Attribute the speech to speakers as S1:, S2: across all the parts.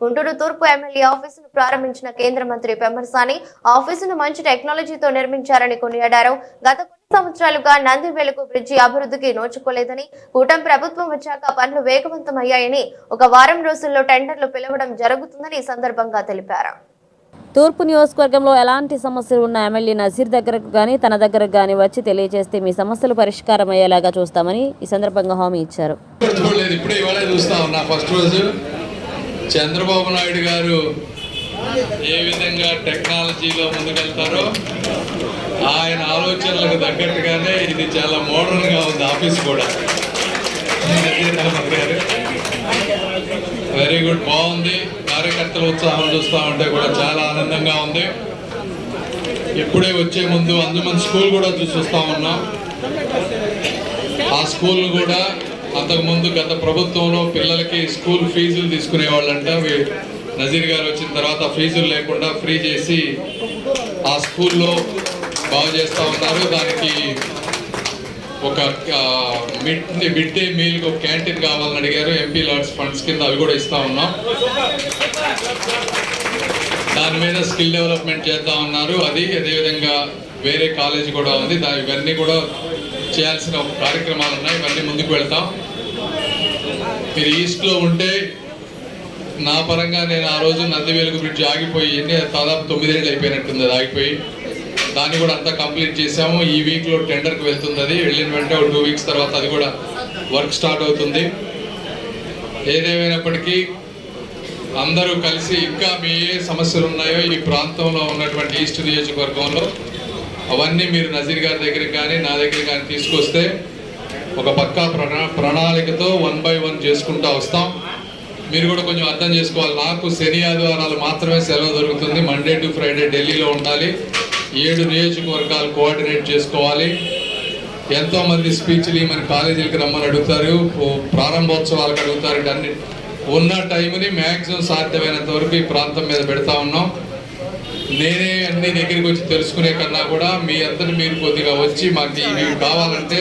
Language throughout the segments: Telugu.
S1: గుంటూరు తూర్పు ఎమ్మెల్యే ఆఫీసును ప్రారంభించిన కేంద్ర మంత్రి పెమ్మరసాని ఆఫీసును మంచి టెక్నాలజీతో నిర్మించారని కొనియాడారు. గత కొన్ని సంవత్సరాలుగా నందివేలుకు బ్రిడ్జి అభివృద్ధికి నోచుకోలేదని కూటమి ప్రభుత్వం వచ్చాక పనులు వేగవంతమయ్యాయని ఒక వారం రోజుల్లో టెండర్లు పిలవడం జరుగుతుందని ఈ సందర్భంగా తెలిపారు.
S2: తూర్పు నియోజకవర్గంలో ఎలాంటి సమస్యలు ఉన్న ఎమ్మెల్యే నజీర్ దగ్గరకు కానీ తన దగ్గరకు కానీ వచ్చి తెలియజేస్తే మీ సమస్యలు పరిష్కారం అయ్యేలాగా చూస్తామని ఈ సందర్భంగా హామీ ఇచ్చారు.
S3: చంద్రబాబు నాయుడు గారు ఏ విధంగా టెక్నాలజీలో ముందుకెళ్తారో ఆయన ఆలోచనలకు తగ్గట్టుగానే ఇది చాలా మోడర్న్గా ఉంది ఆఫీస్ కూడా. వెరీ గుడ్ బాగుంది. కార్యకర్తల ఉత్సాహం చూస్తా ఉంటే కూడా చాలా ఆనందంగా ఉంది. ఇప్పుడే వచ్చే ముందు అందుమని స్కూల్ కూడా చూసి వస్తూ ఉన్నాం. ఆ స్కూల్ కూడా అంతకుముందు గత ప్రభుత్వంలో పిల్లలకి స్కూల్ ఫీజులు తీసుకునే వాళ్ళంట. నజీర్ గారు వచ్చిన తర్వాత ఫీజులు లేకుండా ఫ్రీ చేసి ఆ స్కూల్లో బాగు చేస్తూ ఉన్నారు. దానికి ఒక మిడ్ మిడ్ డే మీల్కి ఒక క్యాంటీన్ కావాలని అడిగారు. ఎంపీ లాడ్స్ ఫండ్స్ కింద అవి కూడా ఇస్తూ ఉన్నాం. దాని మీద స్కిల్ డెవలప్మెంట్ చేద్దా ఉన్నారు. అది అదేవిధంగా వేరే కాలేజ్ కూడా ఉంది. దా ఇవన్నీ కూడా చేయాల్సిన కార్యక్రమాలు ఉన్నాయి. ఇవన్నీ ముందుకు వెళ్తాం. మీరు ఈస్ట్లో ఉంటే నా పరంగా నేను ఆ రోజు నందివేలుగు బ్రిడ్జ్ ఆగిపోయి ఎన్ని దాదాపు తొమ్మిదేళ్ళు అయిపోయినట్టుంది అది ఆగిపోయి. దాన్ని కూడా అంతా కంప్లీట్ చేసాము ఈ వీక్లో టెండర్కి వెళ్తుంది అది వెళ్ళిన వెంటనే ఒక టూ వీక్స్ తర్వాత అది కూడా వర్క్ స్టార్ట్ అవుతుంది. ఏదేమైనప్పటికీ అందరూ కలిసి ఇంకా మీ ఏ సమస్యలు ఉన్నాయో ఈ ప్రాంతంలో ఉన్నటువంటి ఈస్ట్ నియోజకవర్గంలో అవన్నీ మీరు నజీర్ గారి దగ్గరికి కానీ నా దగ్గర కానీ తీసుకొస్తే ఒక పక్కా ప్రణా ప్రణాళికతో వన్ బై వన్ చేసుకుంటూ వస్తాం. మీరు కూడా కొంచెం అర్థం చేసుకోవాలి. నాకు శని ఆదివారాలు మాత్రమే సెలవు దొరుకుతుంది. మండే టు ఫ్రైడే ఢిల్లీలో ఉండాలి. ఏడు నియోజకవర్గాలు కోఆర్డినేట్ చేసుకోవాలి. ఎంతోమంది స్పీచ్లు మన కాలేజీలకు రమ్మని అడుగుతారు. ప్రారంభోత్సవాలకు అడుగుతారు. అన్ని ఉన్న టైంని మ్యాక్సిమం సాధ్యమైనంత వరకు ఈ ప్రాంతం మీద పెడతా ఉన్నాం. నేనే అన్ని దగ్గరికి వచ్చి తెలుసుకునే కన్నా కూడా మీ అందరిని మీరు కొద్దిగా వచ్చి మాకు ఇవి కావాలంటే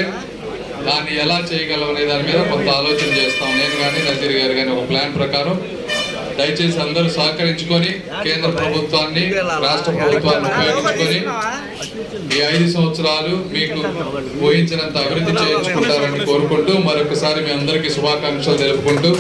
S3: దాన్ని ఎలా చేయగలం అనే దాని మీద కొంత ఆలోచన చేస్తాం. నేను కానీ నజీర్ గారు కానీ ఒక ప్లాన్ ప్రకారం దయచేసి అందరూ సహకరించుకొని కేంద్ర ప్రభుత్వాన్ని రాష్ట్ర ప్రభుత్వాన్ని ఉపయోగించుకొని ఈ ఐదు సంవత్సరాలు మీకు ఊహించినంత అభివృద్ధి చేయించుకుంటారని కోరుకుంటూ మరొకసారి మీ అందరికీ శుభాకాంక్షలు తెలుపుకుంటూ